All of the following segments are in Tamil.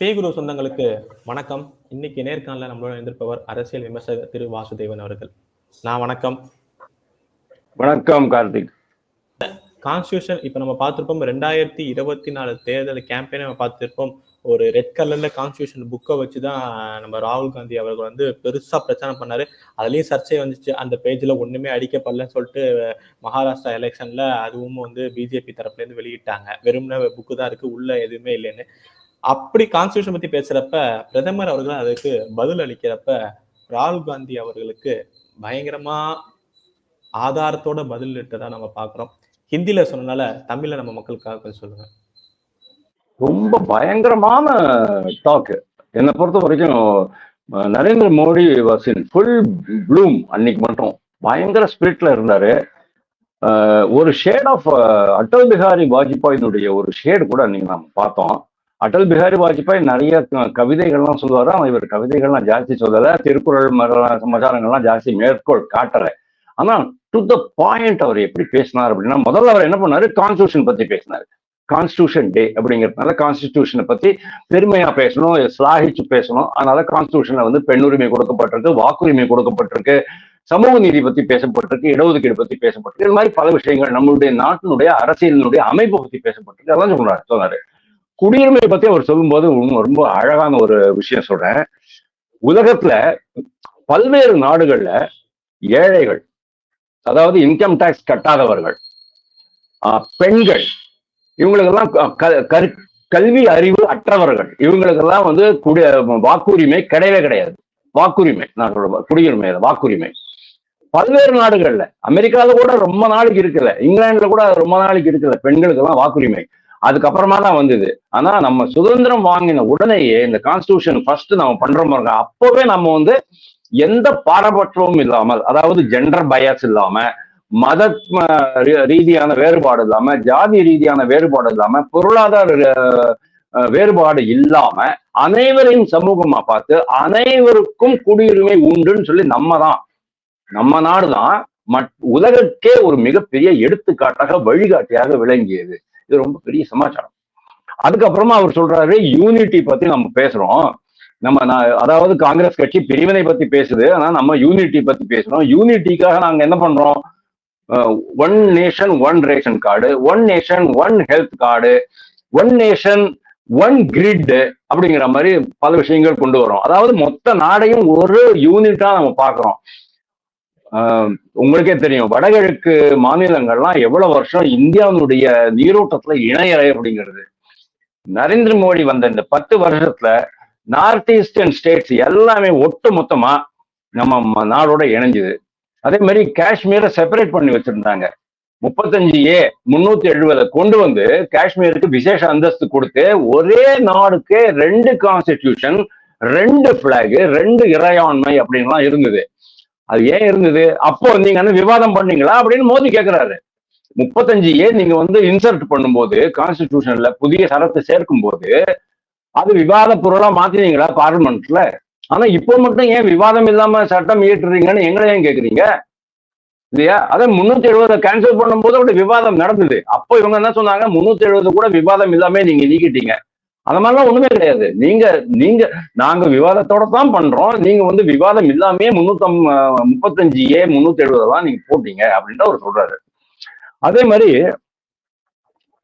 பே குரு சொந்தங்களுக்கு வணக்கம். இன்னைக்கு நேர்காணல நம்மளோட இருந்திருப்பவர் அரசியல் விமர்சகர் திரு வாசுதேவன் அவர்கள். நான் வணக்கம். வணக்கம் கார்த்திக். கான்ஸ்டியூஷன் இப்ப நம்ம பார்த்திருப்போம் ரெண்டாயிரத்தி இருபத்தி நாலு தேர்தல் கேம்பெயினை நம்ம பார்த்திருப்போம். ஒரு ரெட் கலர்ல கான்ஸ்டியூஷன் புக்கை வச்சுதான் நம்ம ராகுல் காந்தி அவர்கள் வந்து பெருசா பிரச்சனை பண்ணாரு. அதுலயும் சர்ச்சை வந்துச்சு. அந்த பேஜ்ல ஒண்ணுமே அடிக்கப்படலன்னு சொல்லிட்டு மகாராஷ்டிரா எலெக்ஷன்ல அதுவும் வந்து பிஜேபி தரப்புல இருந்து வெளியிட்டாங்க. வெறும்ன புக்கு தான் இருக்கு. உள்ள எதுவுமே இல்லைன்னு. அப்படி கான்ஸ்டியூஷன் பத்தி பேசுறப்ப பிரதமர் அவர்கள் அதுக்கு பதில் அளிக்கிறப்ப ராகுல் காந்தி அவர்களுக்கு பயங்கரமா ஆதாரத்தோட பதில் இட்டதா நம்ம பாக்குறோம் ஹிந்தில சொன்னனால தமிழ்ல நம்ம மக்களுக்காக கொஞ்சம் சொல்லுங்க. ரொம்ப பயங்கரமான டாக் என்னை பொறுத்த வரைக்கும் Narendra Modi was in full bloom அன்னைக்கு மட்டும். பயங்கர ஸ்பிரிட்ல இருந்தாரு. ஒரு ஷேட் ஆஃப் அட்டல் பிஹாரி வாஜ்பாயினுடைய ஒரு ஷேடு கூட அன்னைக்கு நம்ம பார்த்தோம். அடல் பிஹாரி வாஜ்பாய் நிறைய கவிதைகள்லாம் சொல்லுவாரு. அவன் இவர் கவிதைகள்லாம் ஜாஸ்தி சொல்லல. திருக்குறள் மர- சமாச்சாரங்கள்லாம் ஜாஸ்தி மேற்கோள் காட்டல. ஆனா டு த பாயிண்ட் அவர் எப்படி பேசினார் அப்படின்னா முதல்ல அவர் என்ன பண்ணாரு? கான்ஸ்டியூஷன் பத்தி பேசினாரு. கான்ஸ்டியூஷன் டே அப்படிங்கிறதுனால கான்ஸ்டிடியூஷனை பத்தி பெருமையா பேசணும் சிலாகிச்சு பேசணும். அதனால கான்ஸ்டியூஷன்ல வந்து பெண்ணுரிமை கொடுக்கப்பட்டிருக்கு வாக்குரிமை கொடுக்கப்பட்டிருக்கு சமூக நீதி பத்தி பேசப்பட்டிருக்கு இடஒதுக்கீடு பத்தி பேசப்பட்டிருக்கு. இது மாதிரி பல விஷயங்கள் நம்மளுடைய நாட்டினுடைய அரசியலினுடைய அமைப்பு பத்தி பேசப்பட்டிருக்கு. அதெல்லாம் சொல்றாரு சொன்னாரு. குடியுரிமை பத்தி அவர் சொல்லும்போது ரொம்ப அழகான ஒரு விஷயம் சொல்றேன். உலகத்துல பல்வேறு நாடுகள்ல ஏழைகள் அதாவது இன்கம் டேக்ஸ் கட்டாதவர்கள் ஆஹ் பெண்கள் இவங்களுக்கெல்லாம் க- க- கரு- கல்வி அறிவு அற்றவர்கள் இவங்களுக்கெல்லாம் வந்து குடி வாக்குரிமை கிடையவே கிடையாது. வாக்குரிமை நான் சொல்றேன் குடியுரிமை வாக்குரிமை. பல்வேறு நாடுகள்ல அமெரிக்கால கூட ரொம்ப நாளைக்கு இருக்குல்ல இங்கிலாந்துல கூட ரொம்ப நாளைக்கு இருக்குல்ல பெண்களுக்கெல்லாம் வாக்குரிமை. அதுக்கப்புறமா தான் வந்தது. ஆனா நம்ம சுதந்திரம் வாங்கின உடனேயே இந்த கான்ஸ்டியூஷன் ஃபர்ஸ்ட் நம்ம பண்றோம் பாருங்க. அப்பவே நம்ம வந்து எந்த பாரபட்சமும் இல்லாமல் அதாவது ஜெண்டர் பயஸ் இல்லாம மத ரீதியான வேறுபாடு இல்லாம ஜாதி ரீதியான வேறுபாடு இல்லாம பொருளாதார வேறுபாடு இல்லாம அனைவரையும் சமூகமா பார்த்து அனைவருக்கும் குடியுரிமை உண்டுன்னு சொல்லி நம்ம தான். நம்ம நாடுதான் மட் உலகக்கே ஒரு மிகப்பெரிய எடுத்துக்காட்டாக வழிகாட்டியாக விளங்கியது. இது ரொம்ப பெரிய சமாச்சாரம். அதுக்கப்புறமா அவர் சொல்றாரு யூனிட்டி பத்தி நம்ம பேசுறோம். நம்ம நான் அதாவது காங்கிரஸ் கட்சி பிரிவினை பத்தி பேசுது. ஆனா நம்ம யூனிட்டி பத்தி பேசுறோம். யூனிட்டிக்காக நாங்க என்ன பண்றோம்? One nation one ration card one nation one health card one nation one grid அப்படிங்கிற மாதிரி பல விஷயங்கள் கொண்டு வரோம் அதாவது மொத்த நாடையும் ஒரு யூனிட்டா நம்ம பாக்குறோம் உங்களுக்கே தெரியும் வடகிழக்கு மாநிலங்கள்லாம் எவ்வளவு வருஷம் இந்தியாவினுடைய நீரோட்டத்துல இணையறை அப்படிங்கிறது. நரேந்திர மோடி வந்த இந்த பத்து வருஷத்துல நார்த் ஈஸ்டர்ன் ஸ்டேட்ஸ் எல்லாமே ஒட்டு மொத்தமா நம்ம நாடோட இணைஞ்சுது. அதே மாதிரி காஷ்மீரை செப்பரேட் பண்ணி வச்சிருந்தாங்க. முப்பத்தஞ்சு ஏ முன்னூத்தி எழுபதை கொண்டு வந்து காஷ்மீருக்கு விசேஷ அந்தஸ்து கொடுத்து ஒரே நாடுக்கே ரெண்டு கான்ஸ்டிடியூஷன் ரெண்டு பிளாக் ரெண்டு இறையாண்மை அப்படின்லாம் இருந்தது. அது ஏன் இருந்தது? அப்போ நீங்க வந்து விவாதம் பண்ணீங்களா? அப்படின்னு மோதி கேட்கிறாரு முப்பத்தஞ்சு ஏ நீங்க வந்து இன்சர்ட் பண்ணும்போது கான்ஸ்டிடியூஷன்ல புதிய சரத்தை சேர்க்கும் போது அது விவாத பொருளா மாத்தினீங்களா பார்லிமெண்ட்ல ஆனா இப்போ மட்டும் ஏன் விவாதம் இல்லாம சட்டம் இயற்றுறீங்கன்னு எங்களை ஏன் கேக்குறீங்க? இல்லையா? அதை முன்னூத்தி எழுபதை கேன்சல் பண்ணும்போது அப்படி விவாதம் நடந்தது. அப்போ இவங்க என்ன சொன்னாங்க? முன்னூத்தி எழுபது கூட விவாதம் இல்லாம நீங்க நீக்கிட்டீங்க. அந்த மாதிரிலாம் ஒண்ணுமே கிடையாது. நீங்க நீங்க நாங்க விவாதத்தோட தான் பண்றோம். நீங்க வந்து விவாதம் இல்லாமே முன்னூத்தம் முப்பத்தஞ்சு ஏ முன்னூத்தி எழுபதெல்லாம் நீங்க போட்டீங்க அப்படின்னு அவர் சொல்றாரு. அதே மாதிரி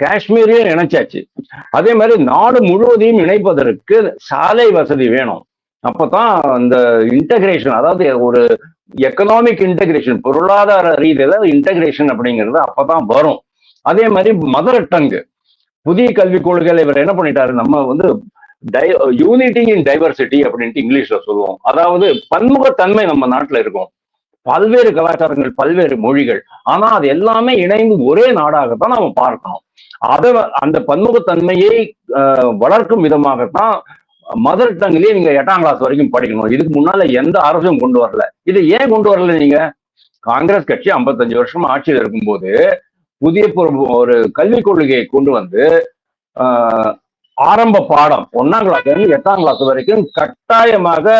காஷ்மீரையும் இணைச்சாச்சு அதே மாதிரி நாடு முழுவதையும் இணைப்பதற்கு சாலை வசதி வேணும். அப்பதான் அந்த இன்டகிரேஷன் அதாவது ஒரு எக்கனாமிக் இன்டகிரேஷன் பொருளாதார ரீதியில இன்டகிரேஷன் அப்படிங்கிறது அப்பதான் வரும். அதே மாதிரி மதர் டங்கு புதிய கல்விக் கொள்கையில இவர் என்ன பண்ணிட்டாரு? நம்ம வந்து யூனிட்டி இன் டைவர்சிட்டி அப்படின்ட்டு இங்கிலீஷ்ல சொல்லுவோம். அதாவது பன்முகத்தன்மை நம்ம நாட்டுல இருக்கும். பல்வேறு கலாச்சாரங்கள் பல்வேறு மொழிகள். ஆனா அது எல்லாமே இணைந்து ஒரே நாடாகத்தான் நம்ம பார்க்கணும். அதை அந்த பன்முகத்தன்மையை வளர்க்கும் விதமாகத்தான் மதர் டங்லயே நீங்க எட்டாம் கிளாஸ் வரைக்கும் படிக்கணும். இதுக்கு முன்னால எந்த அரசும் கொண்டு வரல. இதை ஏன் கொண்டு வரல நீங்க? காங்கிரஸ் கட்சி 55 வருஷமா ஆட்சியில் இருக்கும்போது புதிய ஒரு கல்விக் கொள்கையை கொண்டு வந்து ஆரம்ப பாடம் ஒன்னாம் கிளாஸ்ல இருந்து எட்டாம் கிளாஸ் வரைக்கும் கட்டாயமாக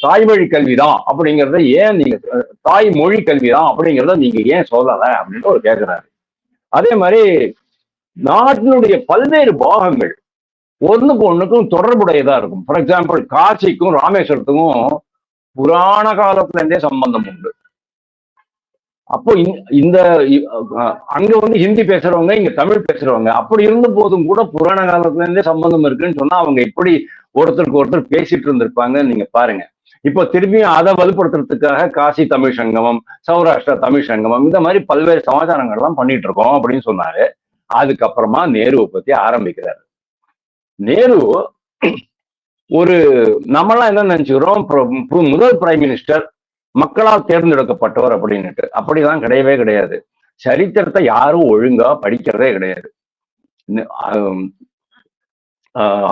தாய்மொழி கல்வி கல்விதான் அப்படிங்கிறத ஏன் நீங்க தாய்மொழி தாய் மொழி கல்விதான் அப்படிங்கறத நீங்க ஏன் சொல்லல அப்படின்னு அவர் கேட்கிறாரு அதே மாதிரி நாட்டினுடைய பல்வேறு பாகங்கள் ஒன்றுக்கு ஒண்ணுக்கும் தொடர்புடையதா இருக்கும். ஃபார் எக்ஸாம்பிள் காசிக்கும் ராமேஸ்வரத்துக்கும் புராண காலத்துல இருந்தே சம்பந்தம் உண்டு. அப்போ இந்த- இந்த அங்க வந்து ஹிந்தி பேசுறவங்க இங்க தமிழ் பேசுறவங்க அப்படி இருந்த போதும் கூட புராண காலத்துல இருந்தே சம்பந்தம் இருக்குன்னு சொன்னா அவங்க எப்படி ஒருத்தருக்கு ஒருத்தர் பேசிட்டு இருந்திருப்பாங்கன்னு நீங்க பாருங்க. இப்போ திரும்பியும் அதை வலுப்படுத்துறதுக்காக காசி தமிழ் சங்கமம் சௌராஷ்டிரா தமிழ் சங்கமம் இந்த மாதிரி பல்வேறு சமாச்சாரங்கள்லாம் பண்ணிட்டு இருக்கோம் அப்படின்னு சொன்னாரு. அதுக்கப்புறமா நேருவை பத்தி ஆரம்பிக்கிறாரு. நேரு ஒரு நம்மளாம் என்ன நினைச்சுக்கிறோம் பு- முதல் பிரைம் மினிஸ்டர் மக்களால் தேர்ந்தெடுக்கப்பட்டவர் அப்படின்னுட்டு. அப்படிலாம் கிடையவே கிடையாது. சரித்திரத்தை யாரும் ஒழுங்கா படிக்கிறதே கிடையாது.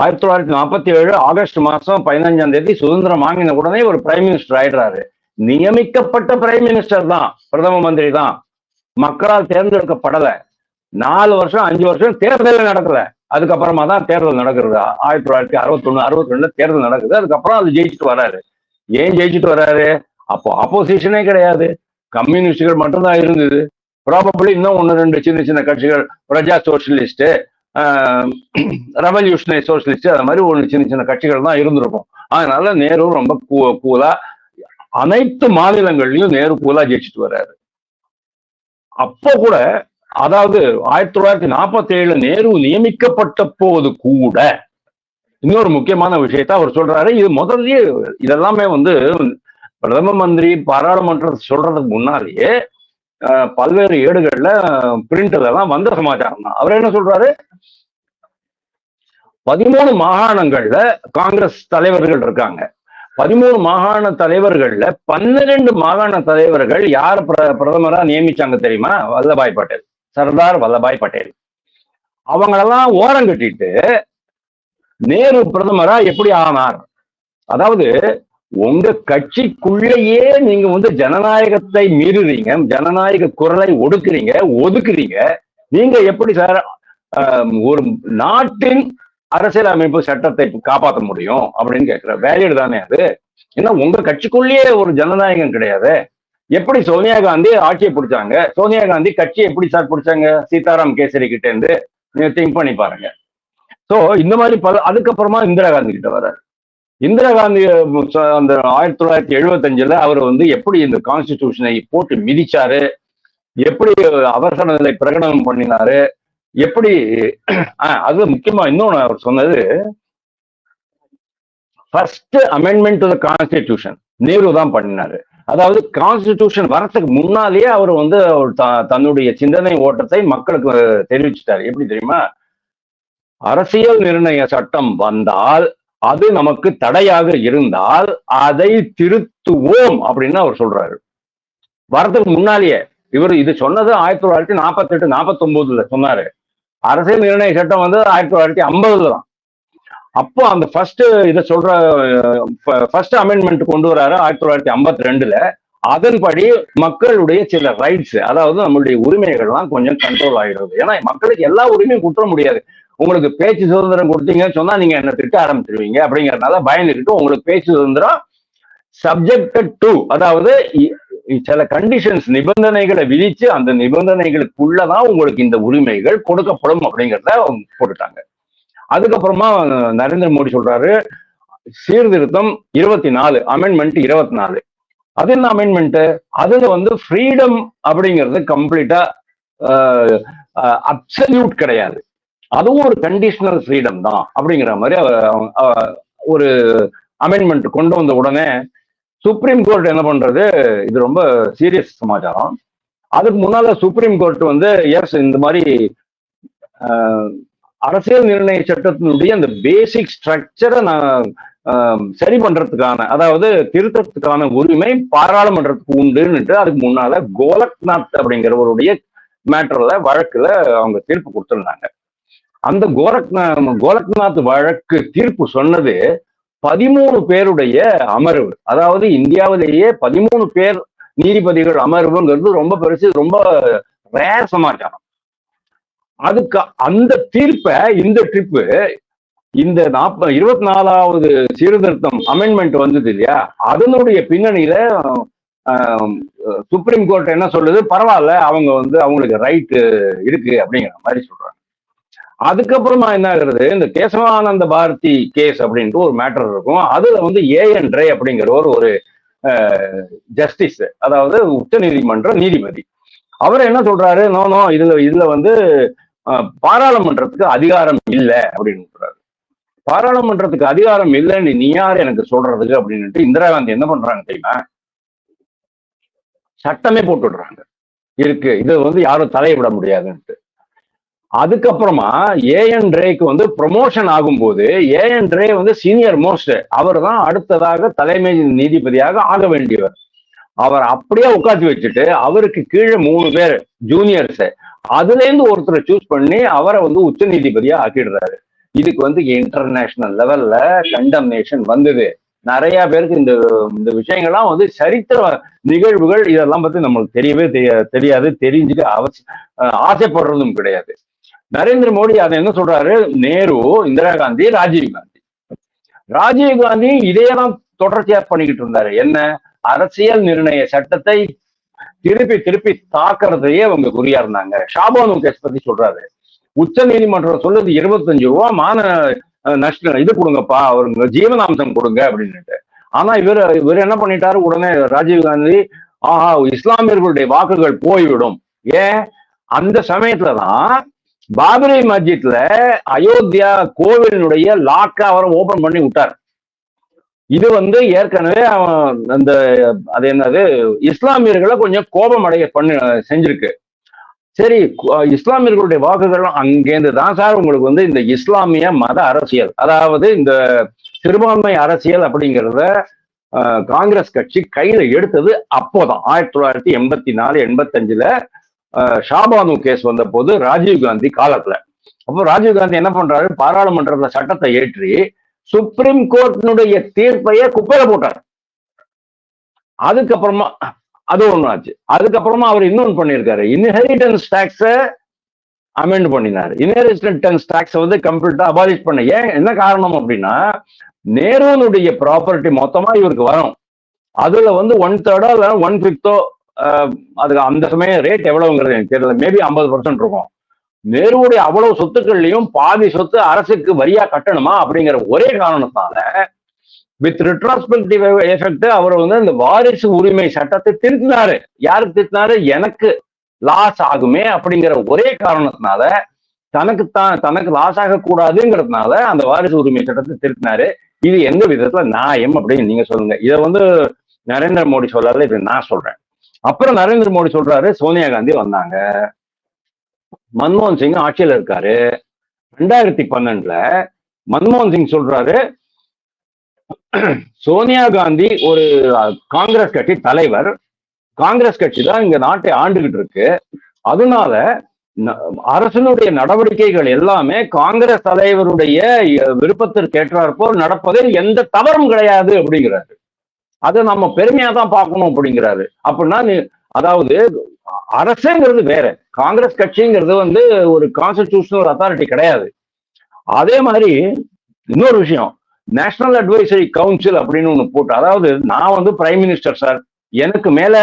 ஆயிரத்தி தொள்ளாயிரத்தி நாற்பத்தி ஏழு ஆகஸ்ட் மாசம் பதினஞ்சாம் தேதி சுதந்திரம் வாங்கின உடனே ஒரு பிரைம் மினிஸ்டர் ஆயிடுறாரு. நியமிக்கப்பட்ட பிரைம் மினிஸ்டர் தான் பிரதம மந்திரி தான். மக்களால் தேர்ந்தெடுக்கப்படல. நாலு வருஷம் அஞ்சு வருஷம் தேர்தல் நடக்கல. அதுக்கப்புறமா தான் தேர்தல் நடக்கிறது ஆயிரத்தி தொள்ளாயிரத்தி அறுபத்தொன்னு அறுபத்தி ரெண்டுல தேர்தல் நடக்குது. அதுக்கப்புறம் அது ஜெயிச்சுட்டு வராரு. ஏன் ஜெயிச்சுட்டு வராரு? அப்போ ஆப்போசிஷனே கிடையாது. கம்யூனிஸ்டுகள் மட்டும்தான் இருந்தது. ப்ராபபிளி இன்னும் ஒன்று ரெண்டு சின்ன சின்ன கட்சிகள் பிரஜா சோசியலிஸ்ட்டு ரெவல்யூஷனரி சோசியலிஸ்ட் அது மாதிரி ஒன்று சின்ன சின்ன கட்சிகள் தான் இருந்திருக்கும். அதனால நேரு ரொம்ப கூ கூலா. அனைத்து மாநிலங்கள்லையும் நேரு கூலா ஜெயிச்சுட்டு வர்றாரு. அப்போ கூட அதாவது ஆயிரத்தி தொள்ளாயிரத்தி நாற்பத்தி ஏழு நேரு நியமிக்கப்பட்ட போது கூட இன்னொரு முக்கியமான விஷயத்த அவர் சொல்றாரு. இது முதல்லயே இதெல்லாமே வந்து பிரதம மந்திரி பாராளுமன்றம் சொல்றதுக்கு முன்னாலேயே பல்வேறு ஏடுகள்ல பிரிண்ட் எல்லாம் வந்த சமாச்சாரம் தான். அவர் என்ன சொல்றாரு? பதிமூணு மாகாணங்கள்ல காங்கிரஸ் தலைவர்கள் இருக்காங்க. பதிமூணு மாகாண தலைவர்கள்ல பன்னிரண்டு மாகாண தலைவர்கள் யார் பிர- பிரதமரா நியமிச்சாங்க தெரியுமா? வல்லபாய் பட்டேல். சர்தார் வல்லபாய் பட்டேல். அவங்களெல்லாம் ஓரம் கட்டிட்டு நேரு பிரதமரா எப்படி ஆனார்? அதாவது உங்க கட்சிக்குள்ளேயே நீங்க வந்து ஜனநாயகத்தை மீறுறீங்க ஜனநாயக குரலை ஒடுக்குறீங்க ஒதுக்குறீங்க. நீங்க எப்படி சார் ஆஹ், ஒரு நாட்டின் அரசியலமைப்பு சட்டத்தை காப்பாற்ற முடியும் அப்படின்னு கேட்கிற வேலிடு தானே அது. ஏன்னா உங்க கட்சிக்குள்ளேயே ஒரு ஜனநாயகம் கிடையாது. எப்படி சோனியா காந்தி ஆட்சியை பிடிச்சாங்க? சோனியா காந்தி கட்சியை எப்படி சார் பிடிச்சாங்க? சீதாராம் கேசரி கிட்ட இருந்து நீங்க திங்க் பண்ணி பாருங்க. ஸோ இந்த மாதிரி பல அதுக்கப்புறமா இந்திரா காந்தி கிட்ட வர்றாரு. இந்திரா காந்தி அந்த ஆயிரத்தி தொள்ளாயிரத்தி எழுபத்தஞ்சுல அவர் வந்து எப்படி இந்த கான்ஸ்டிடியூஷனை போட்டு மிதிச்சாரு? எப்படி அவசர நிலை பிரகடனம் பண்ணினாரு? எப்படி அது முக்கியமா இன்னொன்னு அவர் சொன்னது first amendment to the constitution Nehru தான் பண்ணினாரு. அதாவது கான்ஸ்டிடியூஷன் வரத்துக்கு முன்னாலேயே அவர் வந்து அவர் தன்னுடைய சிந்தனை ஓட்டத்தை மக்களுக்கு தெரிவிச்சிட்டாரு. எப்படி தெரியுமா? அரசியல் நிர்ணய சட்டம் வந்தால் அது நமக்கு தடையாக இருந்தால் அதை திருத்துவோம் அப்படின்னு அவர் சொல்றாரு. வரதுக்கு முன்னாலேயே இவர் இது சொன்னது ஆயிரத்தி தொள்ளாயிரத்தி நாற்பத்தி எட்டு நாற்பத்தி ஒன்பதுல சொன்னாரு. அரசியல் நிர்ணய சட்டம் வந்து ஆயிரத்தி தொள்ளாயிரத்தி ஐம்பதுல தான். அப்போ அந்த ஃபர்ஸ்ட் இதை சொல்ற ஃபர்ஸ்ட் அமெண்ட்மெண்ட் கொண்டு வராரு ஆயிரத்தி தொள்ளாயிரத்தி ஐம்பத்தி ரெண்டுல அதன்படி மக்களுடைய சில ரைட்ஸ் அதாவது நம்மளுடைய உரிமைகள்லாம் கொஞ்சம் கண்ட்ரோல் ஆகிடுது ஏன்னா மக்களுக்கு எல்லா உரிமையும் குற்ற முடியாது. உங்களுக்கு பேச்சு சுதந்திரம் கொடுத்தீங்கன்னு சொன்னா நீங்க என்ன திட்ட ஆரம்பிச்சிருவீங்க. அப்படிங்கறதுனால பயந்துக்கிட்டு உங்களுக்கு பேச்சு சுதந்திரம் சப்ஜெக்டட் டு அதாவது இ- சில கண்டிஷன்ஸ் நிபந்தனைகளை விதிச்சு அந்த நிபந்தனைகளுக்குள்ளதான் உங்களுக்கு இந்த உரிமைகள் கொடுக்கப்படும் அப்படிங்கிறத அவங்க போட்டுட்டாங்க. அதுக்கப்புறமா நரேந்திர மோடி சொல்றாரு சீர்திருத்தம் இருபத்தி நாலு அமெண்ட்மெண்ட் இருபத்தி நாலு அது என்ன அமெண்ட்மெண்ட் அதுல வந்து ஃப்ரீடம் அப்படிங்கிறது கம்ப்ளீட்டா அப்சல்யூட் கிடையாது. அதுவும் ஒரு கண்டிஷனல் ஃப்ரீடம் தான் அப்படிங்கிற மாதிரி ஒரு அமெண்ட்மெண்ட் கொண்டு வந்த உடனே சுப்ரீம் கோர்ட் என்ன பண்றது இது ரொம்ப சீரியஸ் சமாச்சாரம். அதுக்கு முன்னால சுப்ரீம் கோர்ட் வந்து எஸ் இந்த மாதிரி அரசியல் நிர்ணய சட்டத்தினுடைய அந்த பேசிக் ஸ்ட்ரக்சரை நான் சரி பண்றதுக்கான அதாவது திருத்தத்துக்கான உரிமை பாராளுமன்றத்துக்கு உண்டுன்னுட்டு அதுக்கு முன்னால கோலக்நாத் அப்படிங்கிறவருடைய மேட்டர்ல வழக்குல அவங்க தீர்ப்பு கொடுத்துருந்தாங்க. அந்த கோரக்நா கோலக்நாத் வழக்கு தீர்ப்பு சொன்னது பதிமூணு பேருடைய அமர்வு. அதாவது இந்தியாவிலேயே பதிமூணு பேர் நீதிபதிகள் அமர்வுங்கிறது ரொம்ப பெருசு ரொம்ப ரேர் சமாச்சாரம். அதுக்கு அந்த தீர்ப்பை இந்த ட்ரிப்பு இந்த நாற்ப இருபத்தி நாலாவது சீர்திருத்தம் அமெண்ட்மெண்ட் வந்தது இல்லையா? அதனுடைய பின்னணியில சுப்ரீம் கோர்ட் என்ன சொல்லுது? பரவாயில்ல அவங்க வந்து அவங்களுக்கு ரைட்டு இருக்கு அப்படிங்கிற மாதிரி சொல்றாங்க. அதுக்கப்புறமா என்ன ஆகுறது? இந்த கேசவானந்த பாரதி கேஸ் அப்படின்ட்டு ஒரு மேட்டர் இருக்கும். அதுல வந்து ஏஎன் ரே அப்படிங்கிறவர் ஒரு ஜஸ்டிஸ் அதாவது உச்ச நீதிமன்ற நீதிபதி. அவர் என்ன சொல்றாரு? நோ நோ இதுல இதுல வந்து பாராளுமன்றத்துக்கு அதிகாரம் இல்லை அப்படின்னு சொல்றாரு. பாராளுமன்றத்துக்கு அதிகாரம் இல்லைன்னு நீ யார் எனக்கு சொல்றதுக்கு அப்படின்னுட்டு இந்திரா காந்தி என்ன பண்றாங்க தெரியுமா? சட்டமே போட்டு விடுறாங்க இருக்கு. இது வந்து யாரும் தலையிட முடியாதுன்ட்டு. அதுக்கப்புறமா ஏஎன் ரேக்கு வந்து ப்ரொமோஷன் ஆகும்போது ஏஎன் ரே வந்து சீனியர் மோஸ்ட் அவர் தான் அடுத்ததாக தலைமை நீதிபதியாக ஆக வேண்டியவர். அவர் அப்படியே உட்காந்து வச்சுட்டு அவருக்கு கீழே மூணு பேர் ஜூனியர்ஸ் அதுல இருந்து ஒருத்தரை சூஸ் பண்ணி அவரை வந்து உச்ச நீதிபதியா ஆக்கிடுறாரு. இதுக்கு வந்து இன்டர்நேஷனல் லெவல்ல கண்டம்னேஷன் வந்தது. நிறைய பேருக்கு இந்த இந்த விஷயங்கள்லாம் வந்து சரித்திர நிகழ்வுகள் இதெல்லாம் பத்தி நம்மளுக்கு தெரியவே தெரியாது தெரிஞ்சுக்க அவசியம் ஆசைப்படுறதும் கிடையாது. நரேந்திர மோடி அதை என்ன சொல்றாரு? நேரு இந்திரா காந்தி ராஜீவ் காந்தி. ராஜீவ் காந்தி இதையெல்லாம் தொடர்ச்சியா பண்ணிக்கிட்டு இருந்தாரு. என்ன? அரசியல் நிர்ணய சட்டத்தை திருப்பி திருப்பி தாக்குறதையே அவங்க குறியா இருந்தாங்க. ஷாபானு கேஸ் பத்தி சொல்றாரு. உச்ச நீதிமன்றம் சொல்லுது இருபத்தஞ்சு ரூபா மான நஷ்ட இது கொடுங்கப்பா அவருங்க ஜீவனாம்சம் கொடுங்க அப்படின்னுட்டு. ஆனா இவர் இவர் என்ன பண்ணிட்டாரு? உடனே ராஜீவ் காந்தி ஆஹா இஸ்லாமியர்களுடைய வாக்குகள் போய்விடும். ஏன்? அந்த சமயத்துலதான் பாபரி மஸ்ஜித்ல அயோத்தியா கோவிலினுடைய லாக்க அவர் ஓபன் பண்ணி விட்டார். இது வந்து ஏற்கனவே அவன் அந்த அது என்னது இஸ்லாமியர்களை கொஞ்சம் கோபம் அடைய பண்ணி செஞ்சிருக்கு. சரி இஸ்லாமியர்களுடைய வாக்குகள் அங்கேருந்து தான் சார் உங்களுக்கு வந்து இந்த இஸ்லாமிய மத அரசியல் அதாவது இந்த சிறுபான்மை அரசியல் அப்படிங்கிறத காங்கிரஸ் கட்சி கையில எடுத்தது அப்போதான் ஆயிரத்தி தொள்ளாயிரத்தி எண்பத்தி நாலு எண்பத்தஞ்சுல ஷாபானு கேஸ் வந்த போது ராஜீவ் காந்தி காலத்துல. அப்போ ராஜீவ் காந்தி என்ன பண்றாரு? பாராளுமன்றத்துல சட்டத்தை ஏற்றி சுப்ரீம் கோர்ட்டினுடைய தீர்ப்பையே குப்பையில போட்டார். அதுக்கப்புறமா அது ஒண்ணு ஆச்சு. அதுக்கப்புறமா அவர் இன்னொன்னு பண்ணியிருக்காரு. இன்ஹெரிட்டன்ஸ் டாக்ஸ அமெண்ட் பண்ணினார். இன்ஹெரிட்டன்ஸ் டாக்ஸ் வந்து கம்ப்ளீட்டா அபாலிஷ் பண்ண. ஏன்? என்ன காரணம் அப்படின்னா நேருனுடைய ப்ராப்பர்ட்டி மொத்தமா இவருக்கு வரும் அதுல வந்து ஒன் தேர்டோ இல்லை ஒன் பிப்தோ அதுக்கு அந்த சமயம் ரேட் எவ்வளவுங்கிறது எனக்கு தெரியல. மேபி ஐம்பது பர்சன்ட் இருக்கும். நேருடைய அவ்வளவு சொத்துக்கள்லையும் பாதி சொத்து அரசுக்கு வரியா கட்டணுமா அப்படிங்கிற ஒரே காரணத்தால வித் ரிட்ராஸ்பெக்டிவ் எஃபெக்ட் அவர் வந்து இந்த வாரிசு உரிமை சட்டத்தை திருத்தினாரு. யாருக்கு திருத்தினாரு? எனக்கு லாஸ் ஆகுமே அப்படிங்கிற ஒரே காரணத்தினால தனக்கு தான் தனக்கு லாஸ் ஆகக்கூடாதுங்கிறதுனால அந்த வாரிசு உரிமை சட்டத்தை திருத்தினாரு. இது எந்த விதத்துல நியாயம் அப்படின்னு நீங்க சொல்லுங்க. இதை வந்து நரேந்திர மோடி சொல்லாத இது நான் சொல்றேன். அப்புறம் நரேந்திர மோடி சொல்றாரு சோனியா காந்தி வந்தாங்க. மன்மோகன் சிங் ஆட்சியில் இருக்காரு. ரெண்டாயிரத்தி பன்னெண்டுல மன்மோகன் சிங் சொல்றாரு சோனியா காந்தி ஒரு காங்கிரஸ் கட்சி தலைவர். காங்கிரஸ் கட்சி தான் இங்க நாட்டை ஆண்டுகிட்டு இருக்கு. அதனால ந- அரசனுடைய நடவடிக்கைகள் எல்லாமே காங்கிரஸ் தலைவருடைய விருப்பத்திற்கு ஏற்றாற்போல் நடப்பதில் எந்த தவறும் கிடையாது அப்படிங்கிறாரு. அதை நம்ம பெருமையா தான் பார்க்கணும் அப்படிங்கிறாரு. அப்படின்னா அதாவது அரசுங்கிறது வேற. காங்கிரஸ் கட்சிங்கிறது வந்து ஒரு கான்ஸ்டிடியூஷனல் அத்தாரிட்டி கிடையாது. அதே மாதிரி இன்னொரு விஷயம் நேஷனல் அட்வைசரி கவுன்சில் அப்படின்னு ஒன்று போட்டு அதாவது நான் வந்து பிரைம் மினிஸ்டர் சார் எனக்கு மேல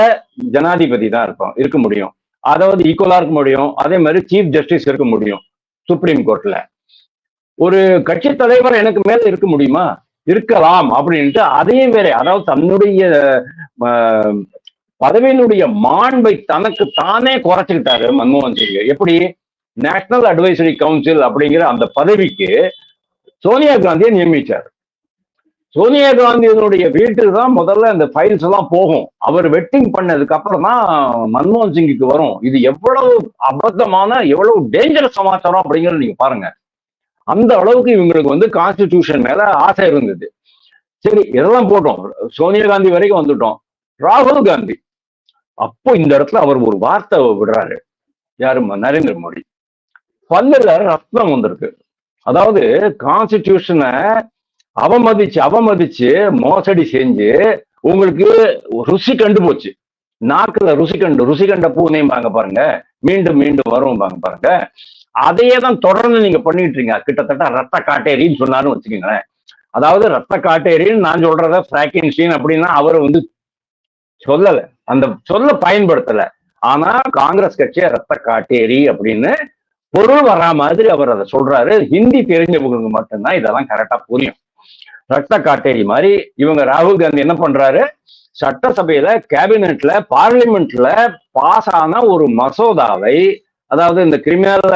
ஜனாதிபதி தான் இருப்போம் இருக்க முடியும். அதாவது ஈக்குவலா இருக்க முடியும். அதே மாதிரி சீஃப் ஜஸ்டிஸ் இருக்க முடியும் சுப்ரீம் கோர்ட்ல ஒரு கட்சி தலைவர் எனக்கு மேல இருக்க முடியுமா? இருக்கலாம் அப்படின்ட்டு அதையும் வேற அதாவது தன்னுடைய பதவியினுடைய மாண்பை தனக்கு தானே குறைச்சுக்கிட்டாரு மன்மோகன் சிங் எப்படி? நேஷனல் அட்வைசரி கவுன்சில் அப்படிங்கிற அந்த பதவிக்கு சோனியா காந்தியை நியமிச்சார். சோனியா காந்தியினுடைய வீட்டுக்கு தான் முதல்ல இந்த ஃபைல்ஸ் எல்லாம் போகும். அவர் வெட்டிங் பண்ணதுக்கு அப்புறம் தான் மன்மோகன் சிங்குக்கு வரும். இது எவ்வளவு அபத்தமான எவ்வளவு டேஞ்சரஸ் சமாச்சாரம் அப்படிங்கிறத நீங்க பாருங்க. அந்த அளவுக்கு இவங்களுக்கு வந்து கான்ஸ்டிடியூஷன் மேல ஆசை இருந்தது. சரி இதெல்லாம் போட்டோம். சோனியா காந்தி வரைக்கும் வந்துட்டோம். ராகுல் காந்தி. அப்போ இந்த இடத்துல அவர் ஒரு வார்த்தை விடுறாரு. யாரு? நரேந்திர மோடி. பல்லுல ரத்னம் வந்திருக்கு. அதாவது கான்ஸ்டிடியூஷனை அவமதிச்சு அவமதிச்சு மோசடி செஞ்சு உங்களுக்கு ருசி கண்டு போச்சு. நாக்குல ருசி கண்டு ருசி கண்ட பூனையும் பாருங்க. மீண்டும் மீண்டும் வரும் பாருங்க. அதையே தான் தொடர்ந்து நீங்க பண்ணிட்டு இருக்கீங்க கிட்டத்தட்ட ரத்த காட்டேரின்னு சொன்னாலும் வச்சுக்கோங்களேன். அதாவது ரத்த காட்டேரின்னு நான் சொல்றத பிராக்கின்ஷின் அப்படின்னா அவர் வந்து சொல்லல. அந்த சொல்ல பயன்படுத்தல. ஆனா காங்கிரஸ் கட்சியை ரத்த காட்டேரி அப்படின்னு பொருள் வரா மாதிரி அவர் அதை சொல்றாரு. ஹிந்தி தெரிஞ்சவங்களுக்கு மட்டும்தான் இதெல்லாம் கரெக்டா புரியும். ரத்த காட்டேரி மாதிரி இவங்க ராகுல் காந்தி என்ன பண்றாரு? சட்டசபையில கேபினெட்ல பார்லிமெண்ட்ல பாஸ் ஆன ஒரு மசோதாவை அதாவது இந்த கிரிமினல்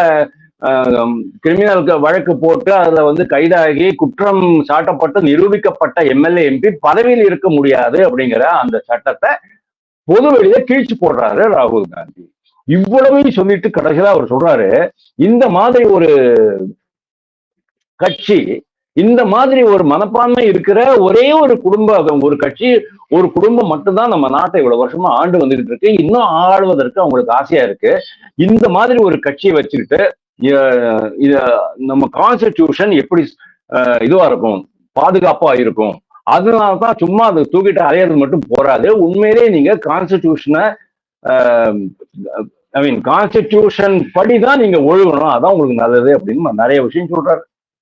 கிரிமினல் வழக்கு போட்டு அதுல வந்து கைதாகி குற்றம் சாட்டப்பட்டு நிரூபிக்கப்பட்ட எம்எல்ஏ எம்பி பதவியில் இருக்க முடியாது அப்படிங்கிற அந்த சட்டத்தை பொது வெளியில கீழ்ச்சி போடுறாரு ராகுல் காந்தி. இவ்வளவையும் சொல்லிட்டு கடைசியில அவர் சொல்றாரு இந்த மாதிரி ஒரு கட்சி இந்த மாதிரி ஒரு மனப்பான்மை இருக்கிற ஒரே ஒரு குடும்ப ஒரு கட்சி ஒரு குடும்பம் மட்டும்தான் நம்ம நாட்டை இவ்வளவு வருஷமா ஆண்டு வந்துகிட்டு இருக்கு. இன்னும் ஆழ்வதற்கு அவங்களுக்கு ஆசையா இருக்கு. இந்த மாதிரி ஒரு கட்சியை வச்சுக்கிட்டு இத நம்ம கான்ஸ்டிடியூஷன் எப்படி இதுவா இருக்கும் பாதுகாப்பா இருக்கும். அதனாலதான் சும்மா அதை தூக்கிட்டு அலையிறது மட்டும் போறாது. உண்மையிலேயே நீங்க கான்ஸ்டிடியூஷனை ஐ மீன் கான்ஸ்டிடியூஷன் படி தான் நீங்க ஒழுகணும். அதான் உங்களுக்கு நல்லது அப்படின்னு நிறைய விஷயம் சொல்றாரு.